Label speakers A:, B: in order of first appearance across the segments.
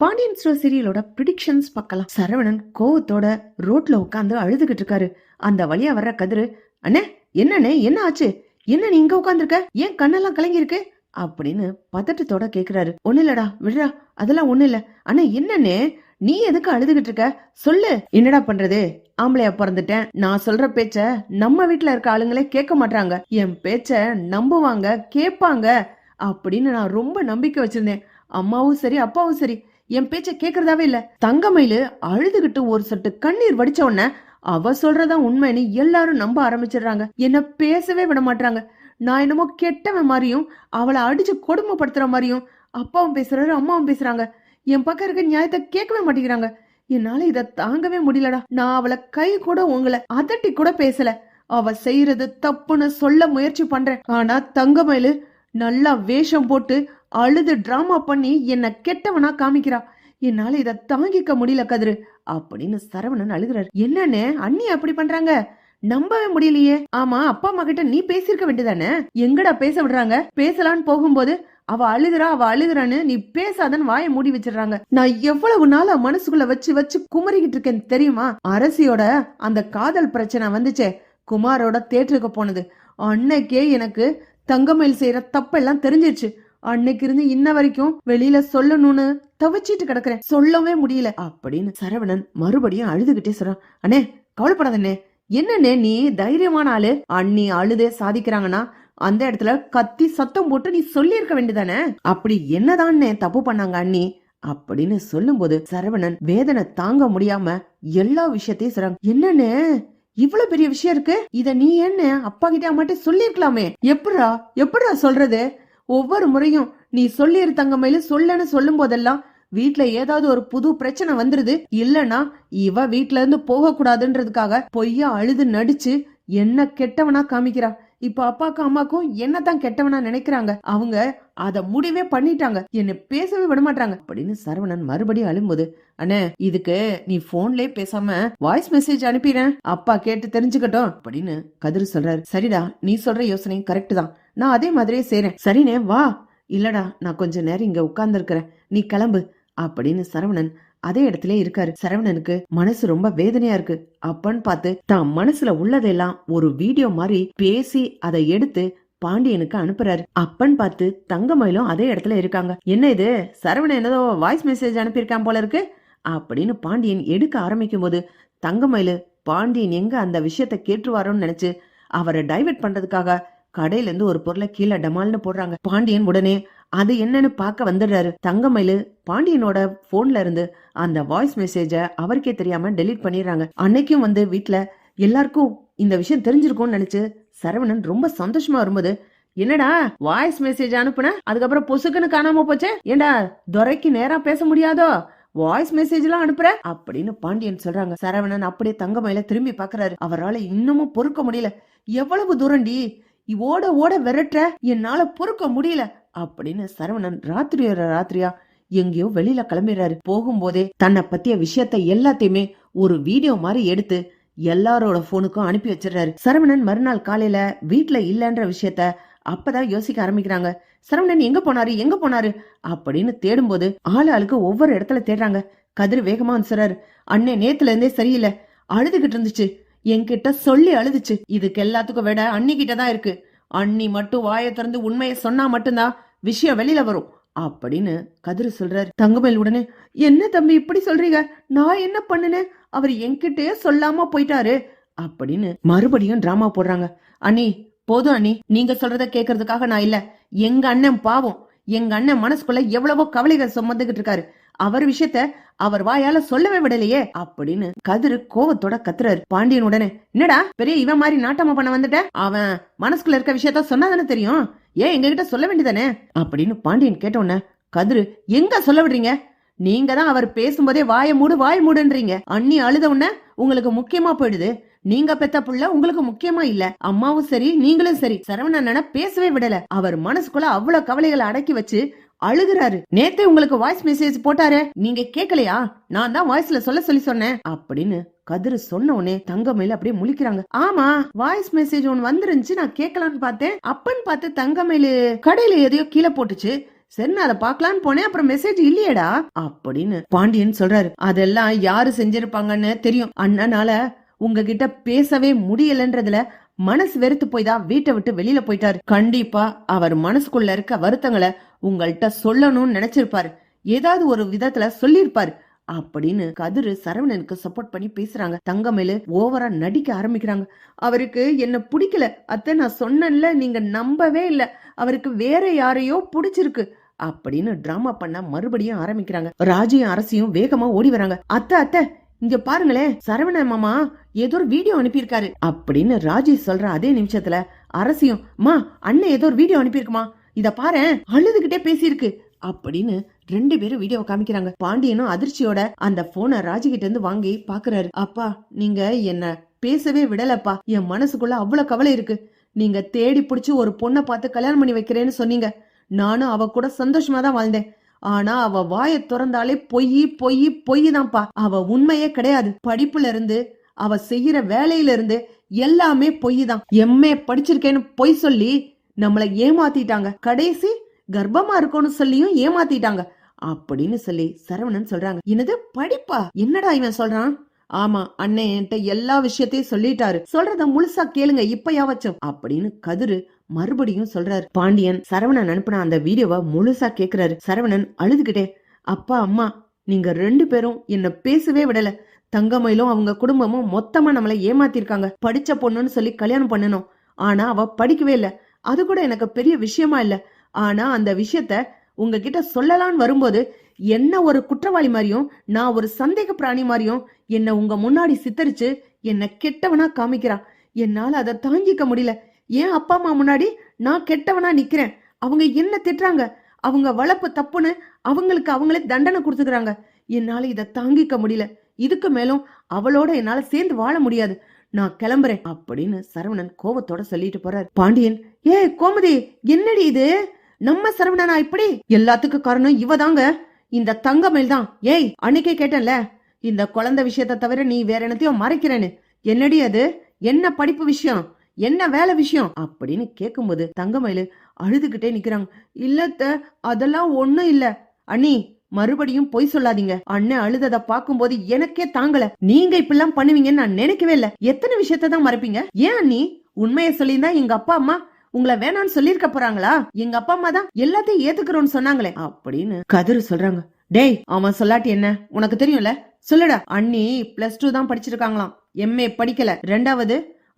A: Pandian store சீரியலோட predictions பார்க்கலாம். சரவணன் கோவத்தோட ரோட்ல உட்காந்து அழுதுகிட்டு இருக்காரு. அந்த வழியா வர்ற கதிரு அண்ணே என்னண்ணே என்ன ஆச்சு? என்ன நீ இங்க உட்காந்துருக்க ஏன் கண்ணெல்லாம் கலங்கி இருக்கு அப்படின்னு பதட்டத்தோட கேக்குறாரு. ஒண்ணு இல்லடா விடுறா அதெல்லாம் ஒண்ணு இல்ல. அண்ணா என்னண்ணே? நீ எதுக்கு அழுதுகிட்டு இருக்க? சொல்லு. என்னடா பண்றது? ஆம்பளையா பிறந்துட்டேன். நான் சொல்ற பேச்ச நம்ம வீட்டுல இருக்க ஆளுங்களே கேட்க மாட்டாங்க என் பேச்ச நம்புவாங்க கேட்பாங்க அப்படின்னு நான் ரொம்ப நம்பிக்கை வச்சிருந்தேன். அம்மாவும் சரி அப்பாவும் சரி. என் பேச்ச கேக்குறதாவே இல்ல. தங்கமயிலு அழுதுகிட்டு ஒரு சொட்டு கண்ணீர் வடிச்ச உடனே அவ சொல்றதா உண்மைன்னு எல்லாரும் நம்ப ஆரம்பிச்சிடுறாங்க. என்ன பேசவே விட மாட்டாங்க நான் என்னமோ கெட்டவன் மாதிரியும் அவளை அடிச்சு கொடுமைப்படுத்துற மாதிரியும் அப்பாவும் பேசுறாரு அம்மாவும் பேசுறாங்க. என் பக்கம் இருக்க நியாயத்தை கேட்கவே மாட்டேங்கிறாங்க. என்னால இத தாங்கவே முடியலடா. நான் அவளை கை கூட உங்களை அதட்டி கூட பேசல. அவ செய்யறது தப்புன்னு சொல்ல முயற்சி பண்றேன். ஆனா தங்கமயிலு நல்லா வேஷம் போட்டு அழுது டிராமா பண்ணி என்ன கெட்டவனா காமிக்கிறா. என்னால இத தாங்கிக்க முடியல கதிரு. அப்படின்னு சரவணன் அழுகுறாரு. என்னன்னு அண்ணி அப்படி பண்றாங்க? நம்பவே முடியலையே. ஆமா அப்பா அம்மா கிட்ட நீ பேசியிருக்க வேண்டியதானே? எங்கடா பேச விடுறாங்க? பேசலான்னு போகும்போது அவ அழுகுறா அவ அழுகுறான்னு நீ பேசாதன்னு வாயை மூடி வச்சிடுறாங்க. நான் எவ்வளவு நாளா மனசுக்குள்ள வச்சு வச்சு குமரிக்கிட்டு இருக்கேன் தெரியுமா? அரசியோட அந்த காதல் பிரச்சனை வந்துச்சே. குமாரோட தேட்டருக்கு போனது. அன்னைக்கே எனக்கு தங்கமயில் செய்யற தப்பெல்லாம் தெரிஞ்சிருச்சு. அன்னைக்கு இருந்து இன்ன வரைக்கும் வெளியில சொல்லணும்னு தவிச்சிட்டு கிடக்குறேன். சொல்லவே முடியல. அப்படின்னு சரவணன் மறுபடியும் அழுதுகிட்டே சொல்றான். அண்ணே கவலைப்படாதண்ணே. என்னண்ணே நீ தைரியமான ஆளு. அண்ணி அழுதே சாதிக்கிறாங்கன்னா அந்த இடத்துல கத்தி சத்தம் போட்டு நீ சொல்லியிருக்க வேண்டியதானே? அப்படி என்னதான்னே தப்பு பண்ணாங்க அண்ணி? அப்படின்னு சொல்லும்போது சரவணன் வேதனை தாங்க முடியாம எல்லா விஷயத்தையும் சொல்றாங்க என்னன்னு இவ்வளவு பெரிய விஷயம் இருக்கு? இத நீ என்ன அப்பா கிட்ட அம்மாட்ட சொல்லிருக்கலாமே எப்படா எப்படா சொல்றது? ஒவ்வொரு முறையும் நீ சொல்லிரு தங்கமயில சொல்லன்னு சொல்லும் போதெல்லாம் வீட்ல ஏதாவது ஒரு புது பிரச்சனை வந்துருது. இல்லனா இவ வீட்ல இருந்து போக கூடாதுன்றதுக்காக பொய்யா அழுது நடிச்சு என்ன கெட்டவனா காமிக்கிறா? இப்ப அப்பாக்கும் அம்மாக்கும் என்னதான் கெட்டவனா நினைக்கிறாங்க அவங்க அத முடிவே பண்ணிட்டாங்க என்ன பேசவே விட மாட்டாங்க அப்படின்னு சரவணன் மறுபடியும் அழும்போது அண்ணே இதுக்கு நீ போன்லயே பேசாம வாய்ஸ் மெசேஜ் அனுப்பிடுறேன் அப்பா கேட்டு தெரிஞ்சுக்கட்டும் அப்படின்னு கதிர் சொல்றாரு. சரிடா நீ சொல்ற யோசனை கரெக்ட் தான். நான் அதே மாதிரியே செய்றேன். சரிண்ணே வா. இல்லடா நான் கொஞ்ச நேரம் இங்க உட்கார்ந்து நீ கிளம்பு அப்படின்னு சரவணன் அதே இடத்துல இருக்காரு. சரவணனுக்கு மனசு ரொம்ப வேதனையா இருக்கு. அப்பன்னு பார்த்து தான் மனசுல உள்ளதெல்லாம் ஒரு வீடியோ மாதிரி பேசி அதை எடுத்து பாண்டியனுக்கு அனுப்புறாரு. அப்பன்னு பார்த்து தங்கமயிலும் அதே இடத்துல இருக்காங்க. என்ன இது? சரவணன் என்னதோ வாய்ஸ் மெசேஜ் அனுப்பியிருக்கான் போல இருக்கு. அப்படின்னு பாண்டியன் எடுக்க ஆரம்பிக்கும் போது தங்கமயிலு பாண்டியன் எங்க அந்த விஷயத்த கேட்டுருவாரோன்னு நினைச்சு அவரை டைவர்ட் பண்றதுக்காக கடையில இருந்து ஒரு பொருளை கீழே டமால்னு போடுறாங்க. பாண்டியன் உடனே அது என்னன்னு பார்க்க வந்துடுறாரு. தங்கமயிலு பாண்டியனோட போன்ல இருந்து அந்த வாய்ஸ் மெசேஜ அவருக்கே தெரியாம டெலீட் பண்ணிடுறாங்க. அன்னைக்கும் வந்து வீட்டுல எல்லாருக்கும் இந்த விஷயம் தெரிஞ்சிருக்கும்னு நினைச்சு சரவணன் ரொம்ப சந்தோஷமா வரும்போது என்னடா வாய்ஸ் மெசேஜ் அனுப்புன? அதுக்கப்புறம் பொசுக்குன்னு காணாம போச்சே? ஏண்டா துரைக்கு நேரா பேச முடியாதோ? வாய்ஸ் மெசேஜ் எல்லாம் அனுப்புற? அப்படின்னு பாண்டியன் சொல்றாங்க. சரவணன் அப்படியே தங்கமயில திரும்பி பாக்குறாரு. அவரால் இன்னமும் பொறுக்க முடியல. எவ்வளவு தூரண்டி ஓட ஓட விரட்டுற? என்னால பொறுக்க முடியல. அப்படின்னு சரவணன் ராத்திரியோட ராத்திரியா எங்கேயோ வெளியில கிளம்பிடுறாரு. போகும்போதே தன்னை பத்திய விஷயத்த எல்லாத்தையுமே ஒரு வீடியோ மாதிரி எடுத்து எல்லாரோட போனுக்கும் அனுப்பி வச்சிடுறாரு. சரவணன் மறுநாள் காலையில வீட்டுல இல்லன்ற விஷயத்த அப்பதான் யோசிக்க ஆரம்பிக்கிறாங்க. சரவணன் எங்க போனாரு? எங்க போனாரு? அப்படின்னு தேடும்போது ஆளு ஆளுக்கு ஒவ்வொரு இடத்துல தேடுறாங்க. கதிர் வேகமா வந்து அண்ணே நேத்துல இருந்தே சரியில்லை. அழுதுகிட்டு இருந்துச்சு. என்கிட்ட சொல்லி அழுதுச்சு. இதுக்கு எல்லாத்துக்கும் விட அன்னிக்கிட்ட தான் இருக்கு. அண்ணி மட்டும் வாயை திறந்து உண்மையை சொன்னா மட்டும்தான் விஷயம் வெளியில வரும். அப்படின்னு கதிர் சொல்றாரு. தங்கமேல் உடனே என்ன தம்பி இப்படி சொல்றீங்க? நான் என்ன பண்ணுனேன் அவர் என்கிட்டயே சொல்லாம போயிட்டாரு. அப்படின்னு மறுபடியும் டிராமா போடுறாங்க. அண்ணி போதும் அண்ணி. நீங்க சொல்றத கேக்குறதுக்காக நான் இல்ல. எங்க அண்ணன் பாவம். எங்க அண்ணன் மனசுக்குள்ள எவ்வளவோ கவலைகள் சுமந்துகிட்டு இருக்காரு. அவர் விஷயத்த அவர் வாயால சொல்லவே விடலையே அப்படின்னு கதிரு கோவத்தோட கத்துறாரு. பாண்டியன் உடனே என்னடா பெரிய இவன் மாதிரி நாட்டமா பண்ண வந்துட்ட? அவன் மனசுக்குள்ள இருக்க விஷயத்த சொன்னாதானே தெரியும்? ஏன் எங்க கிட்ட சொல்ல வேண்டியதானே? அப்படின்னு பாண்டியன் கேட்ட கதிரு எங்க சொல்ல விடுறீங்க? நீங்க தான் அவர் பேசும்போதே வாய மூடு வாய மூடுன்றீங்க. அண்ணி அழுத உடனே உங்களுக்கு முக்கியமா போயிடுது. நீங்க பெத்த புள்ள உங்களுக்கு முக்கியமா இல்ல. அம்மாவும் சரி நீங்களும் சரி. சரவணன பேசவே விடல. அவர் மனசுக்குள்ள அவ்வளவு கவலைகளை அடக்கி வச்சு அழுகுறாரு. நேத்தே உங்களுக்கு வாய்ஸ் மெசேஜ் போட்டாரு. நீங்க கேக்கலையா? நான் தான் வாய்ஸ்ல சொல்ல சொல்லி சொன்னேன். அப்படின்னு கதிர் சொன்ன உடனே தங்கமயில அப்படியே முழிக்கிறாங்க. ஆமா வாய்ஸ் மெசேஜ் ஒன்னு வந்துருந்துச்சு நான் கேட்கலான்னு பார்த்தேன். அப்பன்னு பார்த்து தங்கமயிலு கடையில எதையோ கீழே போட்டுச்சு. சரி நான் அதை பாக்கலான்னு போனேன் அப்புறம் மெசேஜ் இல்லையடா அப்படின்னு பாண்டியன் சொல்றாரு. அதெல்லாம் யாரு செஞ்சிருப்பாங்கன்னு தெரியும். அண்ணனால உங்ககிட்ட பேசவே முடியலன்றதுல மனசு வெறுத்து போய் தான் வீட்டை விட்டு வெளியில போயிட்டாரு. கண்டிப்பா அவர் மனசுக்குள்ள இருக்க வருத்தங்களை உங்கள்கிட்ட சொல்லணும்னு நினைச்சிருப்பாரு. ஏதாவது ஒரு விதத்துல சொல்லியிருப்பாரு. அப்படின்னு கதிரு சரவணனுக்கு சப்போர்ட் பண்ணி பேசுறாங்க. தங்கமேலு ஓவரா நடிக்க ஆரம்பிக்கிறாங்க. அவருக்கு என்ன பிடிக்கல. அத்தை நான் சொன்னேன்ல நீங்க நம்பவே இல்ல. அவருக்கு வேற யாரையோ பிடிச்சிருக்கு. அப்படின்னு டிராமா பண்ண மறுபடியும் ஆரம்பிக்கிறாங்க. ராஜையும் அரசியும் வேகமா ஓடி வராங்க. அத்தை அத்தை இங்க பாருங்களேன் சரவண மாமா ஏதோ ஒரு வீடியோ அனுப்பியிருக்காரு. அப்படின்னு ராஜி சொல்ற அதே நிமிஷத்துல அரசியும் மா அண்ணன் ஏதோ ஒரு வீடியோ அனுப்பியிருக்குமா? இத பாரு அழுதுகிட்டே பேசியிருக்கு. அப்படின்னு ரெண்டு பேரும் வீடியோ காமிக்கிறாங்க. பாண்டியனும் அதிர்ச்சியோட அந்த போனை ராஜிகிட்ட இருந்து வாங்கி பாக்குறாரு. அப்பா நீங்க என்ன பேசவே விடலப்பா. என் மனசுக்குள்ள அவ்வளவு கவலை இருக்கு. நீங்க தேடி பிடிச்சி ஒரு பொண்ணை பார்த்து கல்யாணம் பண்ணி வைக்கிறேன்னு சொன்னீங்க. நானும் அவ கூட சந்தோஷமா தான் வாழ்ந்தேன். ஆனா அவ வாய திறந்தாலே பொய் பொய் பொய் தான்ப்பா அவ உண்மையே கிடையாது. படிப்புல இருந்து அவ செய்யற வேலையில இருந்து எல்லாமே பொய் தான் எம்ஏ படிச்சிருக்கேன்னு பொய் சொல்லி நம்மளை ஏமாத்திட்டாங்க. கடைசி கர்ப்பமா இருக்கோன்னு சொல்லியும் ஏமாத்திட்டாங்க. அப்படின்னு சொல்லி சரவணன் சொல்றாங்க. என்னது? படிப்பா? என்னடா இவன் சொல்றான்? ஆமா அண்ணன் என்கிட்ட எல்லா விஷயத்தையும் சொல்லிட்டாரு. சொல்றத முழுசா கேளுங்க இப்பயாவச்சும். அப்படின்னு கதிரு மறுபடியும் சொல்றாரு. பாண்டியன் சரவணன் அனுப்பின அந்த வீடியோவை முழுசா கேக்குறாரு. சரவணன் அழுதுகிட்டே அப்பா அம்மா நீங்க ரெண்டு பேரும் என்ன பேசவே விடல. தங்கமயிலும் அவங்க குடும்பமும் மொத்தமா நம்மளை ஏமாத்திருக்காங்க. படிச்ச பொண்ணுன்னு சொல்லி கல்யாணம் பண்ணணும். ஆனா அவ படிக்கவே இல்ல. அது கூட எனக்கு பெரிய விஷயமா இல்ல. ஆனா அந்த விஷயத்த உங்ககிட்ட சொல்லலான்னு வரும்போது என்ன ஒரு குற்றவாளி மாதிரியும் நான் ஒரு சந்தேக பிராணி மாதிரியும் என்ன உங்க முன்னாடி சித்தரிச்சு என்ன கெட்டவனா காமிக்கிறான் என்னால அதை தாங்கிக்க முடியல. ஏன் அப்பா அம்மா முன்னாடி நான் கெட்டவனா நிக்கிறேன். அவங்க என்ன திட்டுறாங்க? அவங்க வளர்ப்பு தப்புன்னு அவங்களுக்கு அவங்களே தண்டனை கொடுத்துக்கிறாங்க. என்னால இதை தாங்கிக்க முடியல. இதுக்கு மேலும் அவளோட என்னால சேர்ந்து வாழ முடியாது. நான் கிளம்புறேன் அப்படின்னு சரவணன் கோபத்தோட சொல்லிட்டு போறாரு. பாண்டியன் ஏ கோமதி என்னடி இது? நம்ம சரவணனா இப்படி? எல்லாத்துக்கும் காரணம் இவதாங்க. இந்த தங்கமேல் தான் ஏய் அன்னைக்கே கேட்டேன்ல. இந்த குழந்தை விஷயத்த தவிர நீ வேற என்னத்தையும் மறைக்கிறேன்னு. என்னடி அது? என்ன படிப்பு விஷயம்? என்ன வேலை விஷயம்? அப்படின்னு கேட்கும்போது தங்கமயிலு அழுதுகிட்டே நிக்கிறாங்க. இல்லத்த அதெல்லாம் ஒண்ணும் இல்ல. அண்ணி மறுபடியும் பொய் சொல்லாதீங்க. அண்ணன் அழுதத பாக்கும்போது எனக்கே தாங்கல. நீங்க இப்படிலாம் பண்ணுவீங்கன்னு நான் நினைக்கவே இல்ல. எத்தனை விஷயத்த தான் மறைப்பீங்க? ஏன் அண்ணி? உண்மையை சொல்லியிருந்தா எங்க அப்பா அம்மா உங்களை வேணாம்னு சொல்லிருக்க போறாங்களா? எங்க அப்பா அம்மா தான் எல்லாத்தையும் ஏத்துக்கிறோம்னு சொன்னாங்களே. அப்படின்னு கதிர் சொல்றாங்க. டேய் அவன் சொல்லாட்டி என்ன? உனக்கு தெரியும்ல? சொல்லுடா. அண்ணி பிளஸ் டூ தான் படிச்சிருக்காங்களாம். எம்ஏ படிக்கல. ரெண்டாவது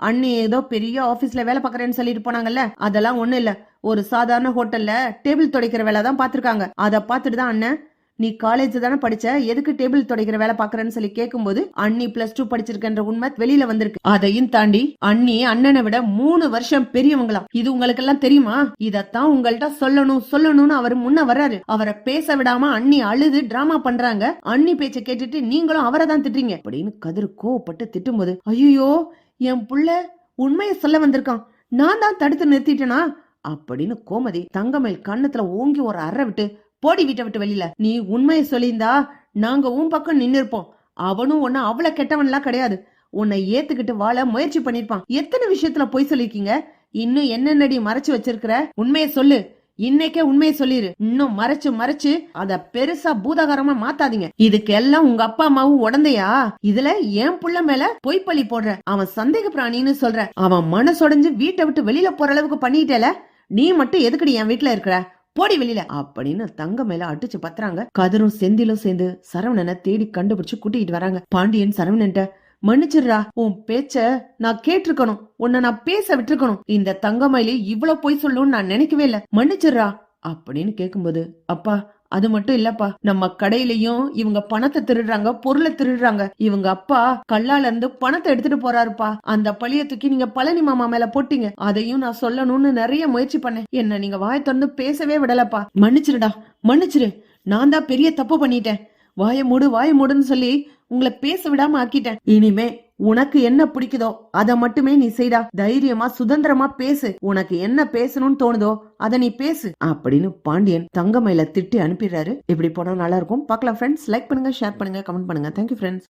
A: அண்ணி ஏதோ பெரிய ஆபீஸ்ல வேலை பாக்குறேன்னு சொல்லிட்டு போனாங்கல்ல? அதெல்லாம் ஒண்ணு இல்ல. ஒரு சாதாரண ஹோட்டல்ல டேபிள் துடைக்கிற வேலை தான் பாத்திருக்காங்க அத பாத்துட்டு தான் அண்ணன் நீ காலேஜ் தானே படிச்ச? எதுக்கு டேபிள் துடைக்கிற வேலை பாக்குறேன்னு சொல்லி கேட்கும்போது அண்ணி பிளஸ் டூ படிச்சிருக்கன்ற உண்மை வெளியில வந்திருக்கு. அதையும் தாண்டி அண்ணி அண்ணனை விட மூணு வருஷம் பெரியவங்களா? இது உங்களுக்கு எல்லாம் தெரியுமா? இதத்தான் உங்கள்ட்ட சொல்லணும் சொல்லணும்னு அவர் முன்ன வர்றாரு. அவரை பேச விடாம அண்ணி அழுது டிராமா பண்றாங்க. அண்ணி பேச்ச கேட்டுட்டு நீங்களும் அவரை தான் திட்டுறீங்க. அப்படின்னு கதிர் கோவப்பட்டு திட்டும்போது ஐயோ என் புள்ள உண்மையை சொல்ல வந்திருக்கான். நான் தான் தடுத்து நிறுத்திட்டேனா? அப்படின்னு கோமதி தங்கமேல் கண்ணத்துல ஓங்கி ஒரு அறை விட்டு போடி வீட்டை விட்டு வெளியில. நீ உண்மையை சொல்லியிருந்தா நாங்க உன் பக்கம் நின்னு இருப்போம் அவனும் உன்ன அவ்வளவு கெட்டவன்லாம் கிடையாது. உன்னை ஏத்துக்கிட்டு வாழ முயற்சி பண்ணிருப்பான் எத்தனை விஷயத்துல பொய் சொல்லிருக்கீங்க இன்னும் என்னென்னடி மறைச்சு வச்சிருக்கிற? உண்மையை சொல்லு. இன்னைக்கே உண்மையை சொல்லிரு. இன்னும் மறைச்சு மறைச்சு அத பெருசா பூதாகாரமா மாத்தாதீங்க. இதுக்கு எல்லாம் உங்க அப்பா அம்மாவும் உடந்தையா? இதுல என் புள்ள மேல பொய்ப்பழி போடுற அவன் சந்தேக பிராணின்னு சொல்ற அவன் மனசொடைஞ்சு வீட்டை விட்டு வெளியில போற அளவுக்கு பண்ணிட்டேல நீ மட்டும் எதுக்குடி என் வீட்டுல இருக்கிற? போடி வெளியில. அப்படின்னு தங்க மேல அடிச்சு பத்துறாங்க. கதிரும் செந்திலும் சேர்ந்து சரவணனை தேடி கண்டுபிடிச்சு கூட்டிட்டு வராங்க. பாண்டியன் சரவணன்ட்ட மன்னிச்சிடுறா. உன் பேச்ச நான் கேட்டிருக்கணும். உன்னை நான் பேச விட்டுருக்கணும். இந்த தங்கமயிலி இவ்வளவு பொய் சொல்லும்னு நான் நினைக்கவே இல்ல. மன்னிச்சிடுறா. அப்படின்னு கேக்கும்போது அப்பா அது மட்டும் இல்லப்பா. நம்ம கடையிலயும் இவங்க பணத்தை திருடுறாங்க பொருளை திருடுறாங்க. இவங்க அப்பா கல்லால இருந்து பணத்தை எடுத்துட்டு போறாருப்பா. அந்த பழிய தூக்கி நீங்க பழனி மாமா மேல போட்டீங்க. அதையும் நான் சொல்லணும்னு நிறைய முயற்சி பண்ணேன். என்ன நீங்க வாய் திறந்து பேசவே விடலப்பா. மன்னிச்சிருடா மன்னிச்சிரு நான் தான் பெரிய தப்பு பண்ணிட்டேன். வாய மூடு வாய மூடுன்னு சொல்லி உங்களை பேச விடாம ஆக்கிட்டேன். இனிமே உனக்கு என்ன பிடிக்குதோ அத மட்டுமே நீ செய்டா. தைரியமா சுதந்திரமா பேசு. உனக்கு என்ன பேசணும்னு தோணுதோ அத நீ பேசு அப்படின்னு பாண்டியன் தங்கமயில திட்டி அனுப்பிடுறாரு. இப்படி போனா நல்லா இருக்கும்? பாக்கலாம் ஃப்ரெண்ட்ஸ் லைக் பண்ணுங்க ஷேர் பண்ணுங்க கமெண்ட் பண்ணுங்க. Thank you friends